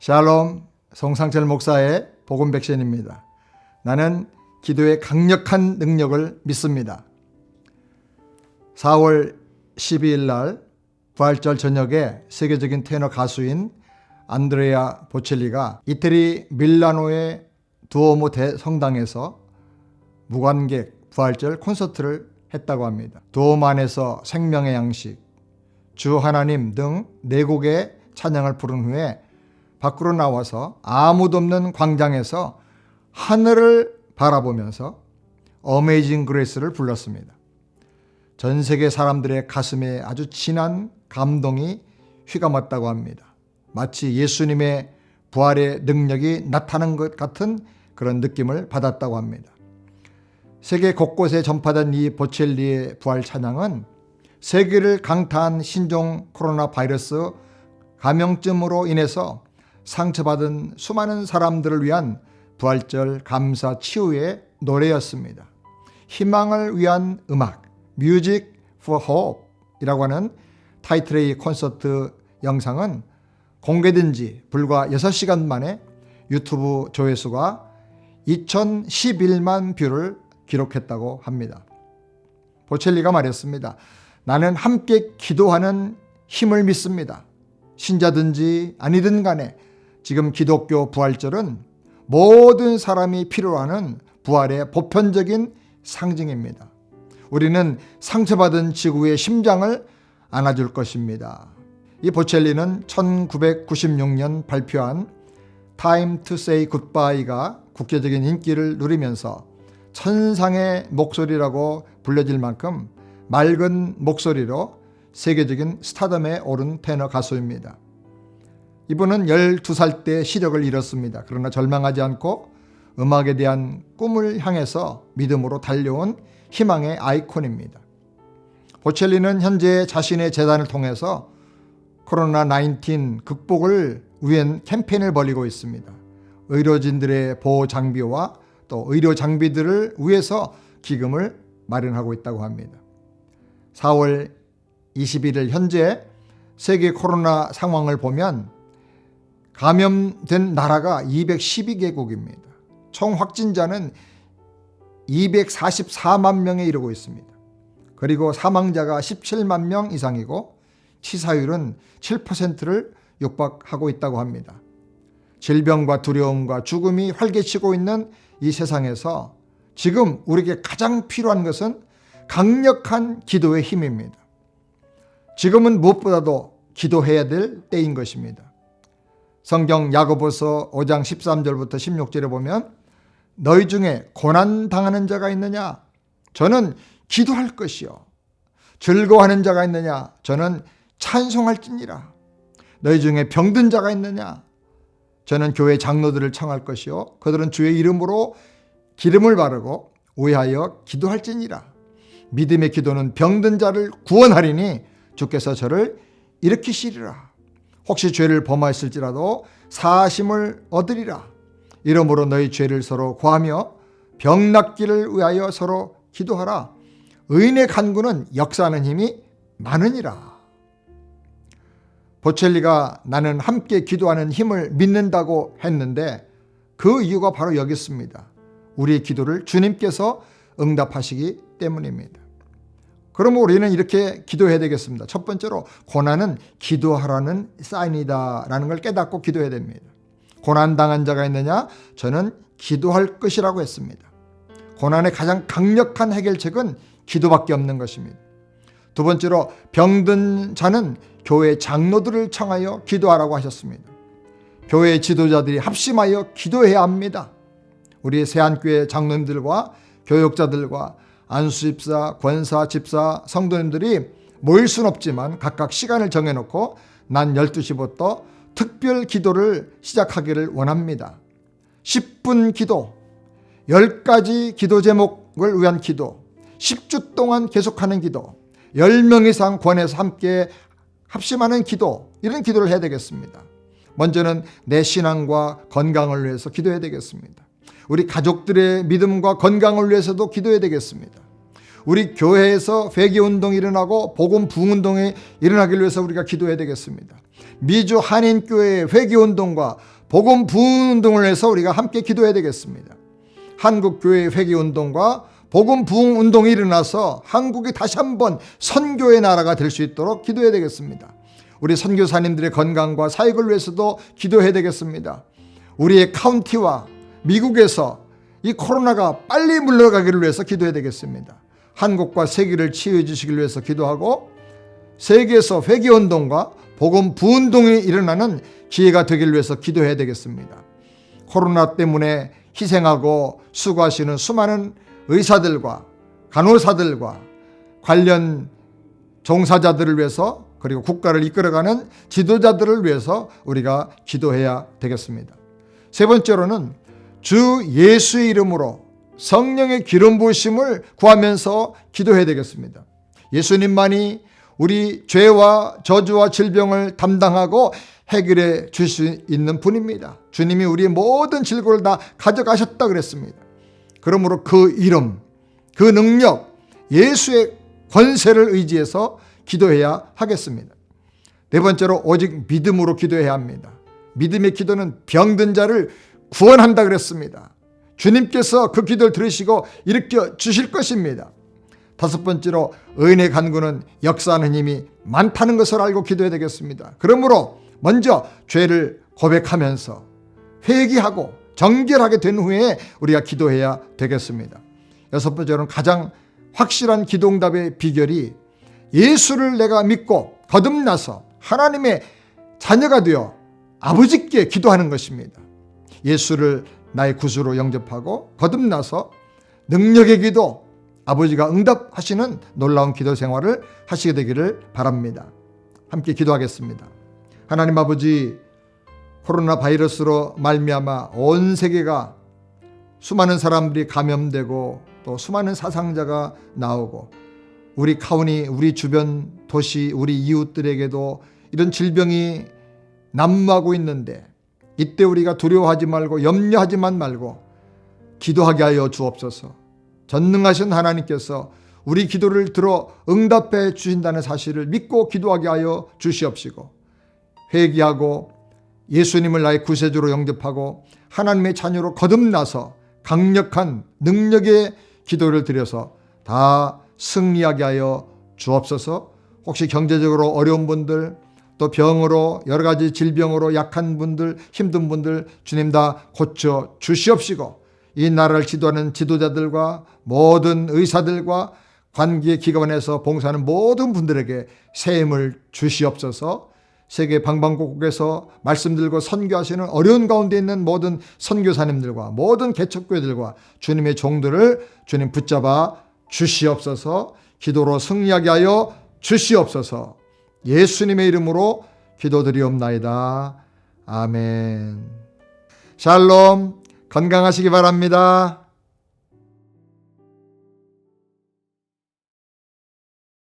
샬롬 송상철 목사의 복음 백신입니다. 나는 기도의 강력한 능력을 믿습니다. 4월 12일 날 부활절 저녁에 세계적인 테너 가수인 안드레아 보첼리가 이태리 밀라노의 두오모 대성당에서 무관객 부활절 콘서트를 했다고 합니다. 두오모 안에서 생명의 양식, 주 하나님 등 네 곡의 찬양을 부른 후에 밖으로 나와서 아무도 없는 광장에서 하늘을 바라보면서 어메이징 그레이스를 불렀습니다. 전 세계 사람들의 가슴에 아주 진한 감동이 휘감았다고 합니다. 마치 예수님의 부활의 능력이 나타난 것 같은 그런 느낌을 받았다고 합니다. 세계 곳곳에 전파된 이 보첼리의 부활 찬양은 세계를 강타한 신종 코로나 바이러스 감염증으로 인해서 상처받은 수많은 사람들을 위한 부활절 감사 치유의 노래였습니다. 희망을 위한 음악, Music for Hope 이라고 하는 타이틀의 이 콘서트 영상은 공개된 지 불과 6시간 만에 유튜브 조회수가 2011만 뷰를 기록했다고 합니다. 보첼리가 말했습니다. 나는 함께 기도하는 힘을 믿습니다. 신자든지 아니든 간에 지금 기독교 부활절은 모든 사람이 필요로 하는 부활의 보편적인 상징입니다. 우리는 상처받은 지구의 심장을 안아줄 것입니다. 이 보첼리는 1996년 발표한 Time to Say Goodbye가 국제적인 인기를 누리면서 천상의 목소리라고 불려질 만큼 맑은 목소리로 세계적인 스타덤에 오른 테너 가수입니다. 이분은 12살 때 시력을 잃었습니다. 그러나 절망하지 않고 음악에 대한 꿈을 향해서 믿음으로 달려온 희망의 아이콘입니다. 보첼리는 현재 자신의 재단을 통해서 코로나 19 극복을 위한 캠페인을 벌이고 있습니다. 의료진들의 보호 장비와 또 의료 장비들을 위해서 기금을 마련하고 있다고 합니다. 4월 21일 현재 세계 코로나 상황을 보면 감염된 나라가 212개국입니다. 총 확진자는 244만 명에 이르고 있습니다. 그리고 사망자가 17만 명 이상이고 치사율은 7%를 육박하고 있다고 합니다. 질병과 두려움과 죽음이 활개치고 있는 이 세상에서 지금 우리에게 가장 필요한 것은 강력한 기도의 힘입니다. 지금은 무엇보다도 기도해야 될 때인 것입니다. 성경 야고보서 5장 13절부터 16절에 보면 너희 중에 고난 당하는 자가 있느냐? 저는 기도할 것이요. 즐거워하는 자가 있느냐? 저는 찬송할지니라. 너희 중에 병든 자가 있느냐? 저는 교회 장로들을 청할 것이요. 그들은 주의 이름으로 기름을 바르고 위하여 기도할지니라. 믿음의 기도는 병든 자를 구원하리니 주께서 저를 일으키시리라 혹시 죄를 범하였을지라도 사심을 얻으리라. 이러므로 너희 죄를 서로 구하며 병 낫기를 위하여 서로 기도하라. 의인의 간구는 역사하는 힘이 많으니라. 보첼리가 나는 함께 기도하는 힘을 믿는다고 했는데 그 이유가 바로 여기 있습니다. 우리의 기도를 주님께서 응답하시기 때문입니다. 그러면 우리는 이렇게 기도해야 되겠습니다. 첫 번째로 고난은 기도하라는 사인이다라는 걸 깨닫고 기도해야 됩니다. 고난 당한 자가 있느냐? 저는 기도할 것이라고 했습니다. 고난의 가장 강력한 해결책은 기도밖에 없는 것입니다. 두 번째로 병든 자는 교회 장로들을 청하여 기도하라고 하셨습니다. 교회 지도자들이 합심하여 기도해야 합니다. 우리 세안교회 장로님들과 교육자들과 안수집사, 권사, 집사, 성도님들이 모일 순 없지만 각각 시간을 정해놓고 난 12시부터 특별 기도를 시작하기를 원합니다. 10분 기도, 10가지 기도 제목을 위한 기도, 10주 동안 계속하는 기도, 10명 이상 권해서 함께 합심하는 기도, 이런 기도를 해야 되겠습니다. 먼저는 내 신앙과 건강을 위해서 기도해야 되겠습니다. 우리 가족들의 믿음과 건강을 위해서도 기도해야 되겠습니다. 우리 교회에서 회개 운동이 일어나고 복음 부흥 운동이 일어나기 위해서 우리가 기도해야 되겠습니다. 미주 한인 교회 회개 운동과 복음 부흥 운동을 해서 우리가 함께 기도해야 되겠습니다. 한국 교회 회개 운동과 복음 부흥 운동이 일어나서 한국이 다시 한번 선교의 나라가 될 수 있도록 기도해야 되겠습니다. 우리 선교사님들의 건강과 사역을 위해서도 기도해야 되겠습니다. 우리의 카운티와 미국에서 이 코로나가 빨리 물러가기를 위해서 기도해야 되겠습니다. 한국과 세계를 치유해 주시길 위해서 기도하고 세계에서 회개 운동과 복음 부운동이 일어나는 기회가 되길 위해서 기도해야 되겠습니다. 코로나 때문에 희생하고 수고하시는 수많은 의사들과 간호사들과 관련 종사자들을 위해서 그리고 국가를 이끌어가는 지도자들을 위해서 우리가 기도해야 되겠습니다. 세 번째로는 주 예수의 이름으로 성령의 기름 부으심을 구하면서 기도해야 되겠습니다. 예수님만이 우리 죄와 저주와 질병을 담당하고 해결해 줄 수 있는 분입니다. 주님이 우리의 모든 질고를 다 가져가셨다 그랬습니다. 그러므로 그 이름, 그 능력, 예수의 권세를 의지해서 기도해야 하겠습니다. 네 번째로 오직 믿음으로 기도해야 합니다. 믿음의 기도는 병든 자를 구원한다 그랬습니다. 주님께서 그 기도를 들으시고 일으켜 주실 것입니다. 다섯 번째로 의인의 간구는 역사하는 힘이 많다는 것을 알고 기도해야 되겠습니다. 그러므로 먼저 죄를 고백하면서 회개하고 정결하게 된 후에 우리가 기도해야 되겠습니다. 여섯 번째로는 가장 확실한 기도응답의 비결이 예수를 내가 믿고 거듭나서 하나님의 자녀가 되어 아버지께 기도하는 것입니다. 예수를 나의 구주로 영접하고 거듭나서 능력의 기도, 아버지가 응답하시는 놀라운 기도 생활을 하시게 되기를 바랍니다. 함께 기도하겠습니다. 하나님 아버지 코로나 바이러스로 말미암아 온 세계가 수많은 사람들이 감염되고 또 수많은 사상자가 나오고 우리 카운티, 우리 주변 도시, 우리 이웃들에게도 이런 질병이 난무하고 있는데 이때 우리가 두려워하지 말고 염려하지만 말고 기도하게 하여 주옵소서. 전능하신 하나님께서 우리 기도를 들어 응답해 주신다는 사실을 믿고 기도하게 하여 주시옵시고 회개하고 예수님을 나의 구세주로 영접하고 하나님의 자녀로 거듭나서 강력한 능력의 기도를 드려서 다 승리하게 하여 주옵소서. 혹시 경제적으로 어려운 분들 또 병으로 여러 가지 질병으로 약한 분들 힘든 분들 주님 다 고쳐 주시옵시고 이 나라를 지도하는 지도자들과 모든 의사들과 관계 기관에서 봉사하는 모든 분들에게 새 힘을 주시옵소서. 세계 방방곡곡에서 말씀 들고 선교하시는 어려운 가운데 있는 모든 선교사님들과 모든 개척교회들과 주님의 종들을 주님 붙잡아 주시옵소서. 기도로 승리하게 하여 주시옵소서. 예수님의 이름으로 기도드리옵나이다. 아멘. 샬롬. 건강하시기 바랍니다.